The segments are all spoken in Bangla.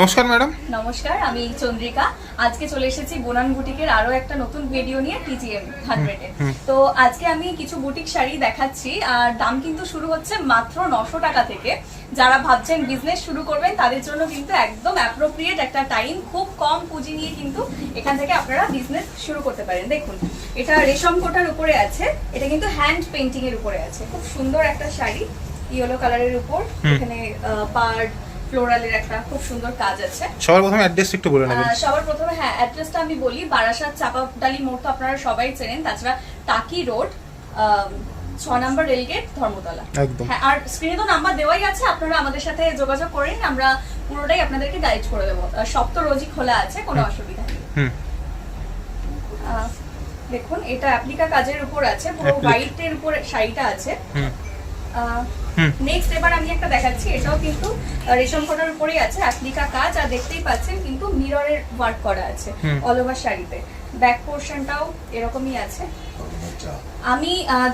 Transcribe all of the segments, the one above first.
নমস্কার ম্যাডাম। নমস্কার আমি চন্দ্রিকা। আজকে চলে এসেছি বোনান বুটিকের আরও একটা নতুন ভিডিও নিয়ে টিজিএম হান্ড্রেডে তো আজকে আমি কিছু বুটিক শাড়ি দেখাচ্ছি আর দাম কিন্তু শুরু হচ্ছে মাত্র নশো টাকা থেকে। যারা ভাবছেন বিজনেস শুরু করবেন তাদের জন্য কিন্তু একদম অ্যাপ্রোপ্রিয়েট একটা টাইম খুব কম পুঁজি নিয়ে কিন্তু এখান থেকে আপনারা বিজনেস শুরু করতে পারেন। দেখুন এটা রেশম কোটার উপরে আছে এটা কিন্তু হ্যান্ড পেন্টিং এর উপরে আছে। খুব সুন্দর একটা শাড়ি ইয়েলো কালারের উপর। এখানে পার্ট ফ্লোরালের একটা খুব সুন্দর কাজ আছে। সবার প্রথমে অ্যাড্রেস একটু বলে নেবেন। সবার প্রথমে হ্যাঁ অ্যাড্রেসটা আমি বলি। বারাসাত চাপাডালি মোড় তো আপনারা সবাই চেনেন তাছাড়া টাকি রোড ছ নম্বর রেলগেট ধর্মতলা। একদম। হ্যাঁ আর স্ক্রিনে তো নাম্বার দেওয়াই আছে আপনারা আমাদের সাথে যোগাযোগ করেন আমরা পুরোটাই আপনাদেরকে গাইড করে দেবো। সব তো রোজই খোলা আছে কোনো অসুবিধা নেই। দেখুন এটা অ্যাপ্লিকা কাজের উপর আছে পুরো। হোয়াইটের উপর শাড়িটা আছে। নেক্সট এবার আমি একটা দেখাচ্ছি এটাও কিন্তু রেশম কোটার উপরেই আছে অ্যাপ্লিকা কাজ আর দেখতেই পাচ্ছেন কিন্তু মিররের ওয়ার্ক করা আছে অল ওভার শাড়িতে। ব্যাক পোর্শনটাও এরকমই আছে। আমি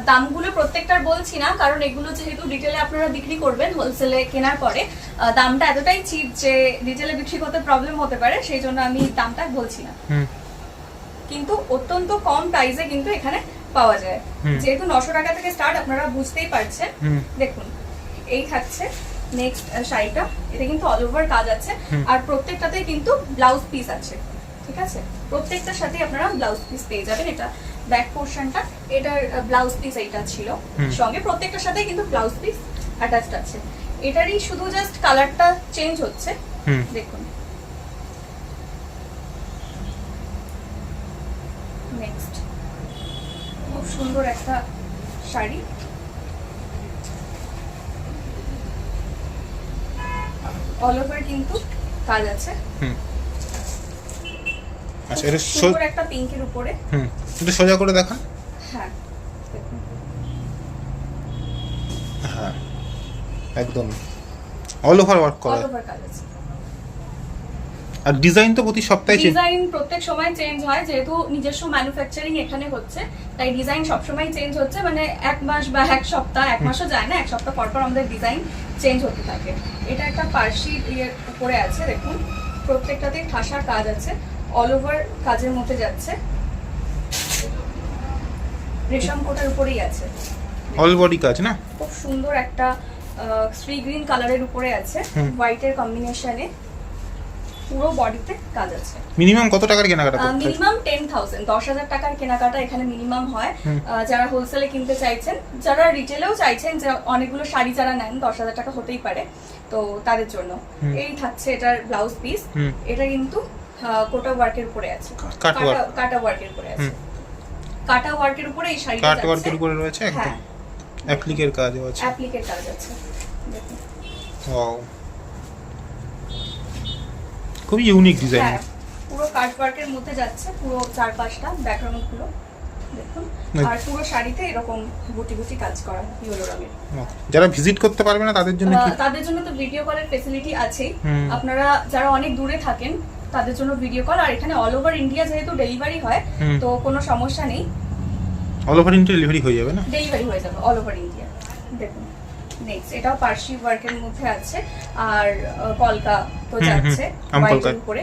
দামগুলো প্রত্যেকটার বলছি না কারণ এগুলো যেহেতু রিটেলে আপনারা বিক্রি করবেন হোলসেলে কেনার পরে দামটা এতটাই চিপ যে রিটেলে বিক্রি করতে প্রবলেম হতে পারে সেই জন্য আমি দামটা বলছি না। কিন্তু অত্যন্ত কম প্রাইসে কিন্তু এখানে পাওয়া যায়। যেহেতু নশো টাকা থেকে স্টার্ট আপনারা বুঝতেই পারছেন। দেখুন এই থাকছে নেক্সট শাড়িটা। এটা কিন্তু অল ওভার কাজ আছে। আর প্রত্যেকটাতেই কিন্তু ব্লাউজ পিস আছে। ঠিক আছে? প্রত্যেকটার সাথে আপনারা ব্লাউজ পিস পেয়ে যাবেন। এটা ব্যাক পোর্শনটা এটার ব্লাউজ পিস এইটা ছিল। সঙ্গে প্রত্যেকটার সাথে কিন্তু ব্লাউজ পিস অ্যাটাচড আছে। এটারই শুধু জাস্ট কালারটা চেঞ্জ হচ্ছে। দেখুন। নেক্সট খুব সুন্দর একটা শাড়ি। অল ওভার কিন্তু কাজ আছে। আচ্ছা এটা সুন্দর একটা পিঙ্কের উপরে। হুম একটু সোজা করে দেখান। হ্যাঁ। হ্যাঁ একদম। অল ওভার ওয়ার্ক করা। অল ওভার কাজ আছে। আর ডিজাইন তো প্রতি সপ্তাহে ডিজাইন প্রত্যেক সময় চেঞ্জ হয় যেহেতু নিজস্ব ম্যানুফ্যাকচারিং এখানে হচ্ছে তাই ডিজাইন সবসময় চেঞ্জ হচ্ছে মানে এক মাস বা এক সপ্তাহ এক মাসও যায় না এক সপ্তাহ পর পর আমাদের ডিজাইন চেঞ্জ হতে থাকে। এটা একটা পার্সি ইয়ের উপরে আছে দেখুন। প্রত্যেকটাতেই ঠাসা কাজ আছে অল ওভার কাজের মধ্যে যাচ্ছে। রেশম কোটার উপরেই আছে। অল বডি কাজ না? খুব সুন্দর একটা শ্রী গ্রিন কালারের উপরে আছে হোয়াইটের কম্বিনেশনে পুরো বডিতে কাজ আছে। মিনিমাম কত টাকার কেনাকাটা করতে মিনিমাম টেন থাউজেন্ড দশ হাজার টাকার কেনাকাটা এখানে মিনিমাম হয়। যারা হোলসেলে কিনতে চাইছেন যারা রিটেলেও চাইছেন যে অনেকগুলো শাড়ি যারা নেন দশ হাজার টাকা হতেই পারে তো তাদের জন্য। এই থাকছে এটার ব্লাউজ পিস এটা কিন্তু কোটা ওয়ার্কের উপরে আছে। কাটা- কাটা ওয়ার্কের উপরে আছে। কাটা ওয়ার্কের উপরে এই শাড়িটা কাট। ওয়ার্কের উপরে রয়েছে একদম। অ্যাপ্লিকের কাজও আছে। অ্যাপ্লিকের কাজ আছে। দেখুন। ওয়াও খুবই ইউনিক ডিজাইন হ্যাঁ পুরো কাট ওয়ার্কের মধ্যে যাচ্ছে পুরো চারপাশটা ব্যাকগ্রাউন্ডগুলো দেখুন। আর পুরো শাড়িতে এরকম গুটি গুটি কাজ করা ইয়েলো রঙের। যারা ভিজিট করতে পারবে না তাদের জন্য কি? তাদের জন্য তো ভিডিও কলের আছেই। আপনারা যারা অনেক দূরে থাকেন তাদের জন্য ভিডিও কল আর এখানে অল ওভার ইন্ডিয়া যেহেতু ডেলিভারি হয় তো কোনো সমস্যা নেই। অল ওভার ইন্ডিয়া ডেলিভারি হয়ে যাবে না? ডেলিভারি হয়ে যাবে অল ওভার ইন্ডিয়া দেখুন। নেক্সট এটাও পার্সি ওয়ার্কের মধ্যে আছে। আর কলকা তো যাচ্ছে। হোয়াইটের উপরে।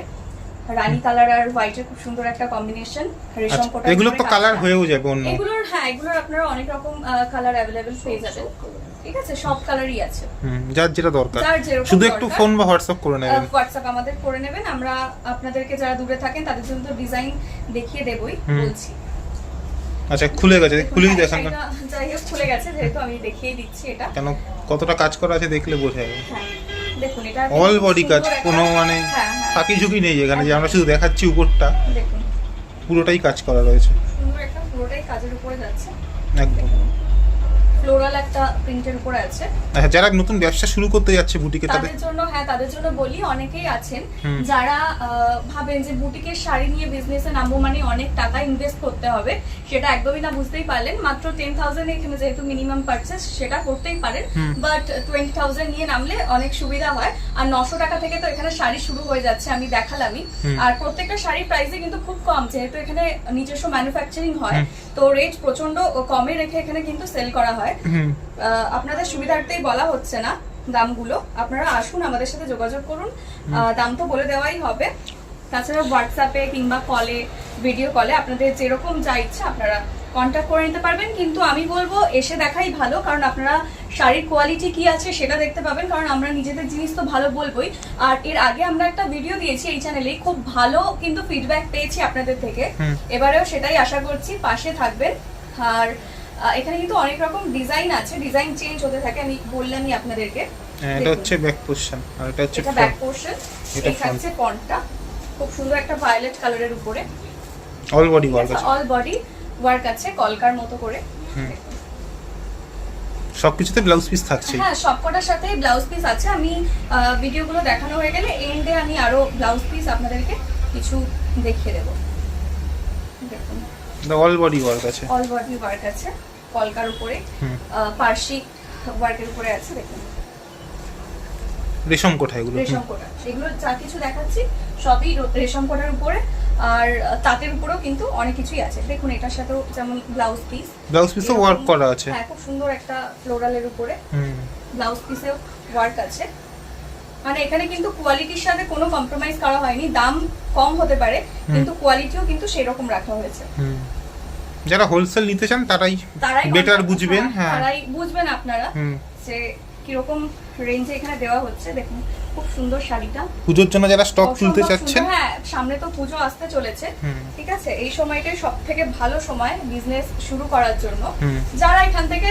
রানী কালার আর হোয়াইটের খুব সুন্দর একটা কম্বিনেশন রেশম কোটার এগুলো তো কালার। হয়েও যাবে অন্য। এগুলোর হ্যাঁ এগুলোর আপনারা অনেক রকম কালার অ্যাভেলেবেল পেয়ে যাবেন। ঠিক আছে? সব কালারই আছে। হুম যার যেটা দরকার। শুধু একটু ফোন বা হোয়াটসঅ্যাপ করে নেবেন। হোয়াটসঅ্যাপ আমাদের করে নেবেন। আমরা আপনাদেরকে যারা দূরে থাকেন তাদের জন্য তো ডিজাইন দেখিয়ে দেবই বলছি। আচ্ছা খুলে গেছে খুলেই দেখান না। যাই হোক খুলে গেছে যেহেতু আমি দেখিয়ে দিচ্ছি এটা। কেন? কতটা কাজ করা আছে দেখলে বোঝা যাবে। হ্যাঁ দেখুন এটা অল বডি কাজ কোনো মানে হ্যাঁ হ্যাঁ। ফাঁকি ঝুঁকি নেই এখানে যে আমরা শুধু দেখাচ্ছি উপরটা। দেখুন। পুরোটাই কাজ করা রয়েছে। পুরোটাই কাজের উপরে যাচ্ছে। একদম। ফ্লোরাল একটা প্রিন্টের উপরে আছে। আচ্ছা যারা নতুন ব্যবসা শুরু করতে যাচ্ছে বুটিকে তাদের জন্য হ্যাঁ তাদের জন্য বলি অনেকেই আছেন যারা ভাবেন যে বুটিকের শাড়ি নিয়ে বিজনেসে নামবো মানে অনেক টাকা ইনভেস্ট করতে হবে সেটা একদমই না বুঝতেই পারলেন। মাত্র টেন থাউজেন্ড এখানে যেহেতু মিনিমাম পারচেস সেটা করতেই পারেন। বাট টোয়েন্টি থাউজেন্ড নিয়ে নামলে অনেক সুবিধা হয়। আর নশো টাকা থেকে তো এখানে শাড়ি শুরু হয়ে যাচ্ছে আমি দেখালামই। আর প্রত্যেকটা শাড়ির প্রাইসে কিন্তু খুব কম যেহেতু এখানে নিজস্ব ম্যানুফ্যাকচারিং হয় তো রেট প্রচণ্ড কমে রেখে এখানে কিন্তু সেল করা হয়। আহ, আপনাদের সুবিধার্থেই বলা হচ্ছে না দামগুলো। আপনারা আসুন আমাদের সাথে যোগাযোগ করুন। দাম তো বলে দেওয়াই হবে। তাছাড়া হোয়াটসঅ্যাপে কিংবা কলে ভিডিও কলে আপনাদের যেরকম যা ইচ্ছা আপনারা কন্ট্যাক্ট করে নিতে পারবেন। কিন্তু আমি বলব এসে দেখাই ভালো কারণ আপনারা শাড়ির কোয়ালিটি কি আছে সেটা দেখতে পাবেন কারণ আমরা নিজেদের জিনিস তো ভালো বলবোই। আর এর আগে আমরা একটা ভিডিও দিয়েছি এই চ্যানেলে খুব ভালো কিন্তু ফিডব্যাক পেয়েছি আপনাদের থেকে। এবারেও সেটাই আশা করছি পাশে থাকবেন। আর এখানে কিন্তু অনেক রকম ডিজাইন আছে ডিজাইন চেঞ্জ হতে থাকে আমি বললামই আপনাদেরকে। হ্যাঁ, এটা হচ্ছে ব্যাক পোর্শন আর এটা হচ্ছে এটা ব্যাক পোর্শন এটা থাকছে ফন্টটা খুব সুন্দর একটা ভায়োলেট কালারের উপরে। অল বডি ওয়ার্ক আছে। অল বডি ওয়ার্ক আছে কলকার মতো করে। সবকিছুতে ব্লাউজ পিস থাকছে হ্যাঁ সবকটার সাথে ব্লাউজ পিস আছে। আমি ভিডিওগুলো দেখানো হয়ে গেলে এন্ডে আমি আরও ব্লাউজ পিস আপনাদেরকে কিছু দেখিয়ে দেবো। অল বডি ওয়ার্ক আছে। অল বডি ওয়ার্ক আছে কলকার উপরে। পার্সি ওয়ার্কের উপরে আছে দেখুন। রেশম কোঠা এগুলো রেশম কোটা এগুলো যা কিছু দেখাচ্ছি সবই রেশম কোটার উপরে। আর তাঁতের উপরেও কিন্তু অনেক কিছুই আছে। দেখুন এটার সাথেও যেমন ব্লাউজ পিস ব্লাউজ পিসও ওয়ার্ক করা আছে। হ্যাঁ খুব সুন্দর একটা ফ্লোরালের উপরে। হুম। ব্লাউজ পিসেও ওয়ার্ক আছে। মানে এখানে কিন্তু কোয়ালিটির সাথে কোনো কম্প্রোমাইজ করা হয়নি। দাম কম হতে পারে কিন্তু কোয়ালিটিও কিন্তু সেরকম রাখা হয়েছে। যারা হোলসেল নিতে চান তারাই বেটার বুঝবেন হ্যাঁ তারাই বুঝবেন আপনারা যে কীরকম রেঞ্জে এখানে দেওয়া হচ্ছে। দেখুন খুব সুন্দর শাড়িটা। পুজোর জন্য যারা স্টক তুলতে চাচ্ছেন হ্যাঁ সামনে তো পুজো আসতে চলেছে। ঠিক আছে? এই সময়টাই সব থেকে ভালো সময় বিজনেস শুরু করার জন্য। যারা এখান থেকে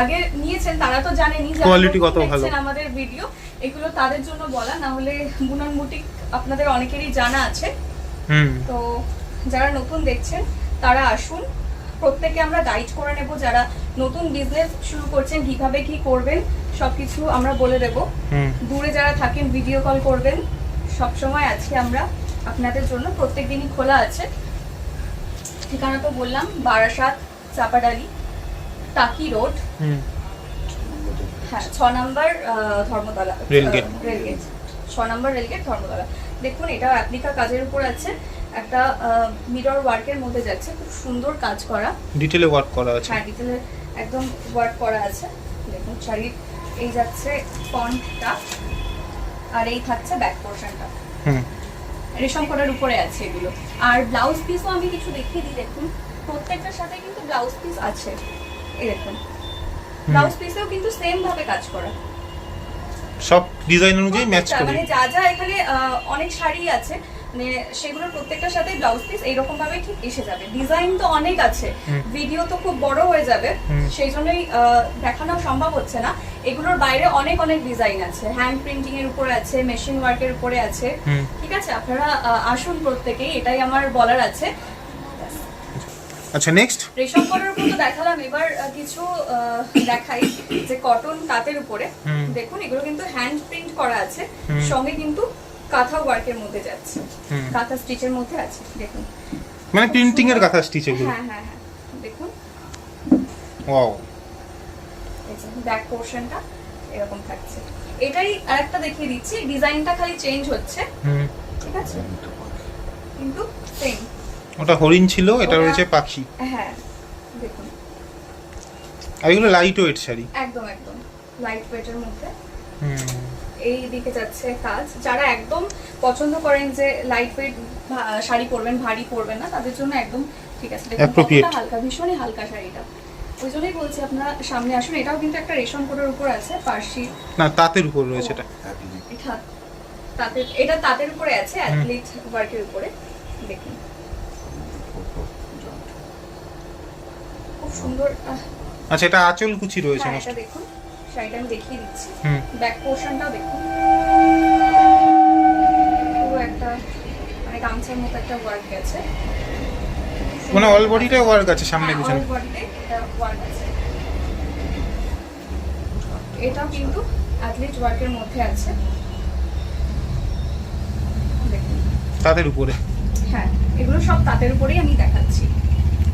আগে নিয়েছেন তারা তো জানেনই নতুন কত ভালো। আমাদের ভিডিও এগুলো তাদের জন্য বলা না হলে বুনন বুটিক আপনাদের অনেকেরই জানা আছে। হুম। তো যারা নতুন দেখছেন তারা আসুন। প্রত্যেকে আমরা গাইড করে নেব যারা নতুন বিজনেস শুরু করছেন কীভাবে কি করবেন সবকিছু আমরা বলে দেব। দূরে যারা থাকেন ভিডিও কল করবেন। সব সময় আছি আমরা আপনাদের জন্য প্রত্যেক দিনই খোলা আছে। ঠিকানা তো বললাম বারাসাত চাপাডালি টাকি রোড। হ্যাঁ ছ নম্বর ধর্মতলা। রেলগেট। রেলগেট। ছ নম্বর রেলগেট ধর্মতলা। দেখুন এটা অ্যাপ্লিকা কাজের উপর আছে। একটা মিরর ওয়ার্কের মধ্যে যাচ্ছে খুব সুন্দর কাজ করা। ডিটেলে ওয়ার্ক করা আছে। হ্যাঁ ডিটেলে একদম ওয়ার্ক করা আছে। দেখুন শাড়ির এই যাচ্ছে ফন্টটা আর এই থাকছে ব্যাক পোর্শনটা হুম। রেশম করার উপরে আছে এগুলো। আর ব্লাউজ পিসও আমি কিছু দেখিয়ে দিই দেখুন। প্রত্যেকটার সাথে কিন্তু ব্লাউজ পিস আছে। এই দেখুন। ব্লাউজ পিসেও কিন্তু সেম ভাবে কাজ করা। সব ডিজাইন অনুযায়ী ম্যাচ করে। মানে যা যা এখানে অনেক শাড়ি আছে মানে সেগুলোর প্রত্যেকটার সাথে ব্লাউজ পিস এইরকম ভাবে ঠিক এসে যাবে। ডিজাইন তো অনেক আছে। ভিডিও তো খুব বড় হয়ে যাবে। সেই জন্যই দেখানো সম্ভব হচ্ছে না। এগুলোর বাইরে অনেক অনেক ডিজাইন আছে। হ্যান্ড প্রিন্টিং এর উপরে আছে মেশিন ওয়ার্কের উপরে আছে। ঠিক আছে? আপনারা আসুন প্রত্যেকেই। এটাই আমার বলার আছে। আচ্ছা নেক্সট রেশম করার উপর তো দেখালাম। এবার কিছু দেখাই যে কটন তাঁতের উপরে। দেখুন এগুলো কিন্তু হ্যান্ড প্রিন্ট করা আছে। সঙ্গে কিন্তু কাঁথা ওয়ার্কের মধ্যে যাচ্ছে। কাঁথা স্টিচের মধ্যে আছে দেখুন। মানে প্রিন্টিং এর কথা স্টিচ এগুলো? হ্যাঁ হ্যাঁ হ্যাঁ দেখুন। ওয়াও ব্যাক পোর্শনটা এরকম থাকছে। এটাই আরেকটা দেখিয়ে দিচ্ছি ডিজাইনটা খালি চেঞ্জ হচ্ছে। হুম। ঠিক আছে? কিন্তু সেম ওটা হরিণ ছিল এটা রয়েছে পাখি। হ্যাঁ দেখুন। আর এগুলো লাইট ওয়েট শাড়ি? একদম একদম। লাইট ওয়েটের মধ্যে। হুম। এই দিকে যাচ্ছে কাজ। যারা একদম পছন্দ করেন যে লাইট ওয়েট শাড়ি পরবেন ভারী পরবেন না তাদের জন্য একদম ঠিক আছে। হালকা ভীষণই হালকা শাড়িটা। ওই জন্যই বলছি আপনারা সামনে আসুন। এটাও কিন্তু একটা রেশম কোটের উপর আছে পার্সি। না তাঁতের উপর রয়েছে এটা। এটা তাঁতের এটা তাঁতের উপরে আছে অ্যাথলিট ওয়ার্কের উপরে। দেখুন। খুব সুন্দর আচ্ছা এটা আঁচল কুচি রয়েছে হ্যাঁ এটা দেখুন। শাড়িটা আমি দেখিয়ে দিচ্ছি। ব্যাক পোর্শনটাও দেখুন। পুরো একটা মানে গামছার মতো একটা ওয়ার্ক আছে। মানে অল বডিটাই ওয়ার্ক আছে সামনে হ্যাঁ, পিছনে। body-তে এটা work আছে। এটাও কিন্তু অ্যাথলিট ওয়ার্কের মধ্যে আছে। তাঁতের উপরে। হ্যাঁ এগুলো সব তাঁতের উপরেই আমি দেখাচ্ছি।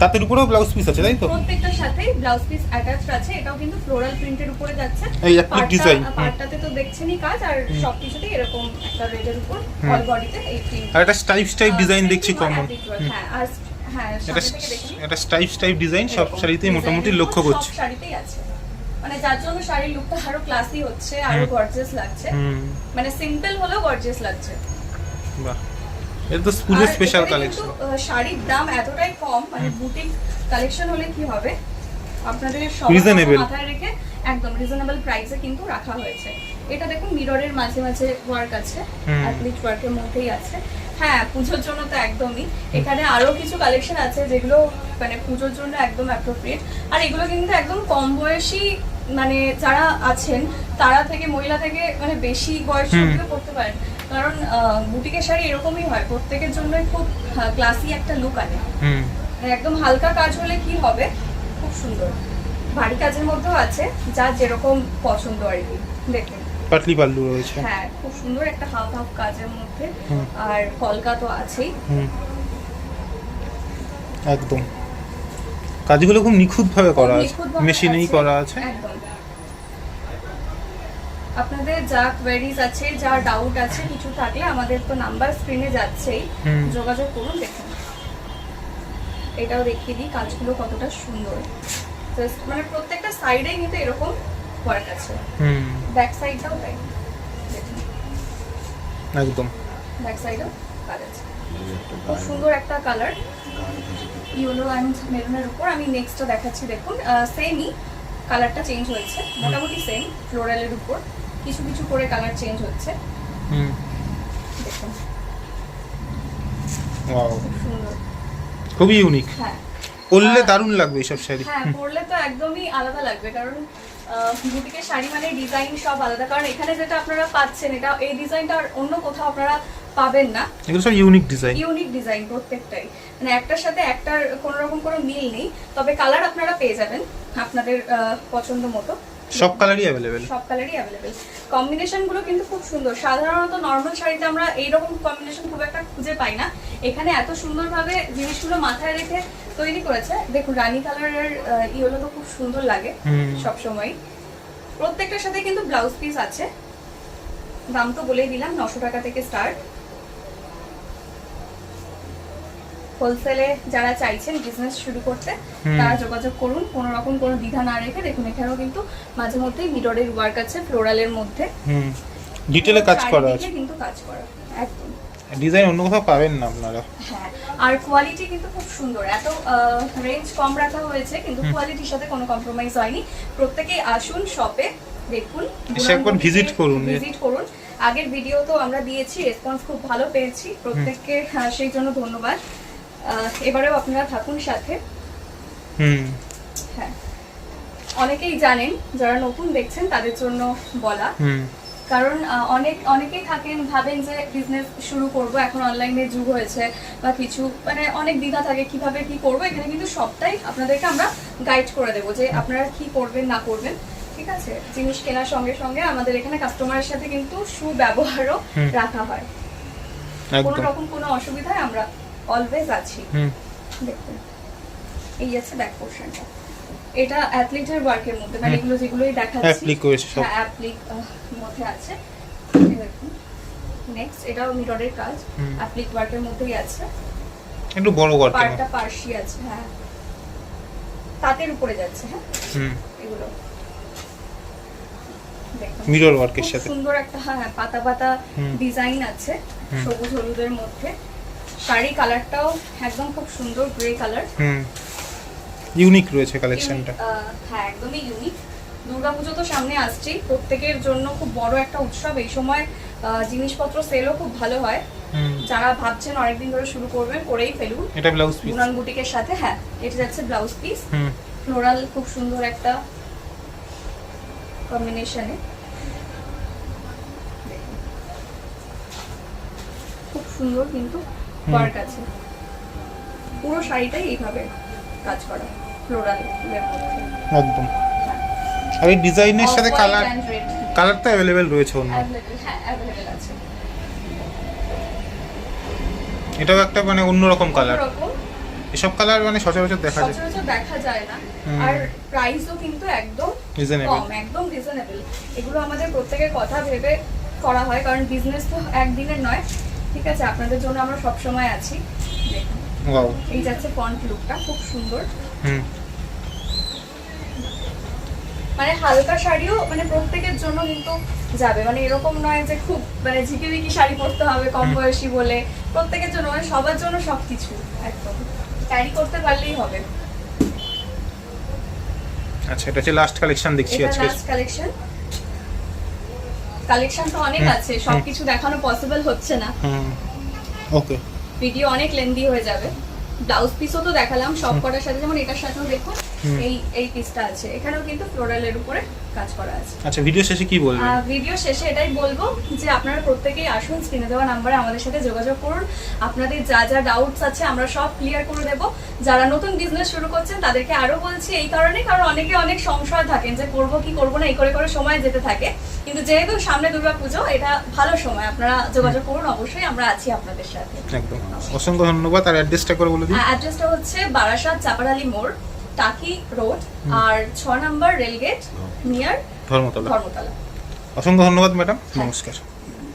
তাঁতের উপরেও ব্লাউজ পিস আছে তাই তো? প্রত্যেকটার সাথে ব্লাউজ পিস অ্যাটাচড আছে এটাও কিন্তু ফ্লোরাল প্রিন্টের উপরে যাচ্ছে। এই design, হুম। পাড়টাতে তো দেখছেনই কাজ আর সবকিছুতেই এরকম একটা রেডের উপর অল বডিতে এই প্রিন্ট আর এটা স্টাইপ স্টাইপ ডিজাইন দেখছি কমন হ্যাঁ আর হ্যাঁ এটা স্টাইপ স্টাইপ ডিজাইন সব শাড়িতেই মোটামুটি লক্ষ্য করছি। সব শাড়িতেই আছে। মানে যার জন্য শাড়ির লুকটা আরও ক্লাসি হচ্ছে আরও। গর্জিয়াস লাগছে। মানে সিম্পল হলেও গর্জিয়াস লাগছে। বাহ। এটা তো আর স্পেশাল কালেকশন শাড়ির দাম এতটাই কম মানে বুটিক কালেকশন হলে কি হবে? আপনাদের. কথা মাথায় রেখে একদম রিজনেবল প্রাইসে কিন্তু রাখা হয়েছে। এটা দেখুন মিররের মাঝে মাঝে ওয়ার্ক আছে। অ্যাথলিট ওয়ার্কের মধ্যেই আছে। হ্যাঁ পুজোর জন্য তো একদমই। এখানে আরও কিছু কালেকশন আছে যেগুলো মানে পুজোর জন্য একদম অ্যাপ্রোপ্রিয়েট আর এগুলো কিন্তু একদম কম বয়সী মানে যারা আছেন তারা থেকে মহিলা থেকে মানে বেশি বয়স করতে পারেন। কারণ বুটিকের শাড়ি এরকমই হয় প্রত্যেকের জন্যই খুব ক্লাসি একটা লুক আনে। মানে একদম হালকা কাজ হলে কি হবে? খুব সুন্দর। ভারী কাজের মধ্যেও আছে যা যেরকম পছন্দ আর কি দেখুন। পাটলি পাল্লু রয়েছে। হ্যাঁ খুব সুন্দর একটা হাফ হাফ কাজের মধ্যে। আর কলকা তো আছেই। হুম। একদম। কাজগুলো খুব নিখুঁত ভাবে করা আছে। মেশিনেই করা আছে। একদম। আপনাদের যা কোয়েরিজ আছে যা ডাউট আছে কিছু থাকলে আমাদের তো নাম্বার স্ক্রিনে যাচ্ছেই। যোগাযোগ করুন দেখুন। এটাও দেখিয়ে দিই কাজগুলো কতটা সুন্দর। Just মানে প্রত্যেকটা সাইডেই কিন্তু এরকম ওয়ার্ক আছে। হুম। ব্যাক সাইডটাও তাই। দেখুন। একদম। ব্যাক সাইডেও কাজ আছে। খুব সুন্দর একটা কালার ইয়েলো অ্যান্ড মেরুনের উপর। আমি নেক্সটটা দেখাচ্ছি দেখুন। সেমই কালারটা চেঞ্জ হয়েছে। মোটামুটি সেম ফ্লোরালের উপর। কিছু কিছু করে কালার চেঞ্জ হচ্ছে। হুম। দেখুন। ওয়াও খুব সুন্দর। খুবই ইউনিক হ্যাঁ। পরলে দারুণ লাগবে এইসব শাড়ি। হ্যাঁ পরলে তো একদমই আলাদা লাগবে কারণ বুটিকের শাড়ি মানে ডিজাইন সব আলাদা। কারণ এখানে যেটা আপনারা পাচ্ছেন এটা এই ডিজাইনটা আর অন্য কোথাও আপনারা পাবেন না। এগুলো সব ইউনিক ডিজাইন ইউনিক ডিজাইন প্রত্যেকটাই। মানে একটার সাথে একটার কোনো রকম কোনো মিল নেই। তবে কালার আপনারা পেয়ে যাবেন আপনাদের পছন্দ মতো। সব কালারই অ্যাভেলেবেল সব কালারই অ্যাভেলেবেল কম্বিনেশনগুলো কিন্তু খুব সুন্দর। সাধারণত নর্মাল শাড়িতে আমরা এইরকম কম্বিনেশন খুব একটা খুঁজে পাই না। এখানে এত সুন্দরভাবে জিনিসগুলো মাথায় রেখে তৈরি করেছে। দেখুন রানী কালারের ইয়েলো তো খুব সুন্দর লাগে। সব সময় প্রত্যেকটার সাথে কিন্তু ব্লাউজ পিস আছে। দাম তো বলেই দিলাম নশো টাকা থেকে স্টার্ট হোলসেলে যারা চাইছেন বিজনেস শুরু করতে তারা যোগাযোগ করুন। কোনো রকম কোনো দ্বিধা না রেখে দেখুন এখানেও কিন্তু মাঝে মধ্যেই মিররের ওয়ার্ক আছে ফ্লোরালের মধ্যে। হুম। ডিটেলে কাজ করা আছে। কিন্তু কাজ করা একদম। ডিজাইন অন্য কোথাও পাবেন না আপনারা। হ্যাঁ আর কোয়ালিটি কিন্তু খুব সুন্দর। এত রেঞ্জ কম রাখা হয়েছে কিন্তু কোয়ালিটির সাথে কোনো কম্প্রোমাইজ হয়নি। প্রত্যেকেই আসুন শপে দেখুন। এসে একবার ভিজিট করুন। ভিজিট করুন। আগের ভিডিও তো আমরা দিয়েছি রেসপন্স খুব ভালো পেয়েছি। প্রত্যেককে সেই জন্য ধন্যবাদ। এবারেও আপনারা থাকুন সাথে। হুম। হ্যাঁ। অনেকেই জানেন যারা নতুন দেখছেন তাদের জন্য বলা। কারণ অনেক অনেকেই থাকেন ভাবেন যে বিজনেস শুরু করব এখন অনলাইনে যুগ হয়েছে বা কিছু মানে অনেক দ্বিধা থাকে কীভাবে কি করব এখানে কিন্তু সবটাই আপনাদেরকে আমরা গাইড করে দেবো যে আপনারা কি করবেন না করবেন। ঠিক আছে? জিনিস কেনার সঙ্গে সঙ্গে আমাদের এখানে কাস্টমারের সাথে কিন্তু সুব্যবহারও রাখা হয়। কোনো রকম কোনো অসুবিধায় আমরা অলওয়েজ আছি। দেখুন এই আছে ব্যাক পোর্শনটা এটা অ্যাথলিটের ওয়ার্কের মধ্যে মানে এগুলো যেগুলোই দেখাচ্ছি অ্যাপ্লিক হ্যাঁ অ্যাপ্লিক মধ্যে আছে। নেক্সট এটাও মিররের কাজ। অ্যাপ্লিক ওয়ার্কের মধ্যেই আছে। একটু বড় ওয়ার্কের পার্টটা পার্সি আছে হ্যাঁ। তাতের উপরে যাচ্ছে হ্যাঁ। হুম। এগুলো। দেখুন। মিরর ওয়ার্কের সাথে। সুন্দর একটা হ্যাঁ পাতা পাতা ডিজাইন আছে সবুজ হলুদের মধ্যে। শাড়ি কালারটাও একদম খুব সুন্দর গ্রে কালার হুম। ইউনিক রয়েছে কালেকশনটা হ্যাঁ একদমই ইউনিক। দুর্গাপুজো তো সামনে আসছেই। প্রত্যেকের জন্য খুব বড় একটা উৎসব। এই সময় জিনিসপত্র সেলও খুব ভালো হয়। যারা ভাবছেন অনেকদিন ধরে শুরু করবেন করেই ফেলুন। এটা ব্লাউজ পিস বুনান বুটিকের সাথে হ্যাঁ এটা যাচ্ছে ব্লাউজ পিস হুম। ফ্লোরাল খুব সুন্দর একটা কম্বিনেশনে খুব সুন্দর কিন্তু ওয়ার্ক আছে। পুরো শাড়িটাই এইভাবে কাজ করা ফ্লোরাল একদম। আর এই ডিজাইনের সাথে কালার কালার তো অ্যাভেলেবেল রয়েছে অন্য। হ্যাঁ এটাও একটা মানে অন্যরকম কালার এসব কালার মানে সচরাচর দেখা যায়। সচরাচর দেখা যায় না। আর প্রাইসও কিন্তু একদম রিজনেবল কম একদম রিজনেবল এগুলো আমাদের প্রত্যেকের কথা ভেবে করা হয় কারণ বিজনেস তো একদিনের নয়। ঠিক আছে আপনাদের জন্য আমরা সব সময় আছি। দেখুন ওয়াও এই যাচ্ছে ফন্ট লুকটা খুব সুন্দর। হুম। মানে হালকা শাড়িও মানে প্রত্যেকের জন্য কিন্তু যাবে। মানে এরকম নয় যে খুব মানে ঝিকিমিকি শাড়ি পরতে হবে কম বয়সী বলে। প্রত্যেকের জন্য মানে সবার জন্য সবকিছু একদম। ক্যারি করতে পারলেই হবে। আচ্ছা এটা হচ্ছে লাস্ট কালেকশন দেখছি আজকে। লাস্ট কালেকশন কালেকশন তো অনেক আছে সবকিছু দেখানো পসিবল হচ্ছে না। ওকে। ভিডিও অনেক লেন্দি হয়ে যাবে। ব্লাউজ পিসও তো দেখালাম সব কটার সাথে যেমন এটার সাথেও দেখুন। এই এই পিসটা আছে। এখানেও কিন্তু ফ্লোরালের উপরে কাজ করা আছে। আচ্ছা ভিডিও শেষে কি বলবেন? ভিডিও শেষে এটাই বলব যে আপনারা প্রত্যেকেই আসুন স্ক্রিনে দেওয়া নাম্বারে আমাদের সাথে যোগাযোগ করুন। আপনাদের যা যা ডাউটস আছে আমরা সব ক্লিয়ার করে দেব। যারা নতুন বিজনেস শুরু করছেন তাদেরকে আরও বলছি এই কারণে কারণ অনেকে অনেক সংশয় থাকেন যে করব কি করব না এই করে করে সময় যেতে থাকে। কিন্তু যেহেতু সামনে দুর্গা পুজো এটা ভালো সময়। আপনারা যোগাযোগ করুন অবশ্যই আমরা আছি আপনাদের সাথে। একদম। অসংখ্য ধন্যবাদ। আর অ্যাড্রেসটা করে বলে দিন। অ্যাড্রেসটা হচ্ছে বারাসাত চাপারালি মোড় টাকি রোড আর ছ নম্বর rail gate near Dharmatala. Dharmatala. অসংখ্য ধন্যবাদ ম্যাডাম। নমস্কার।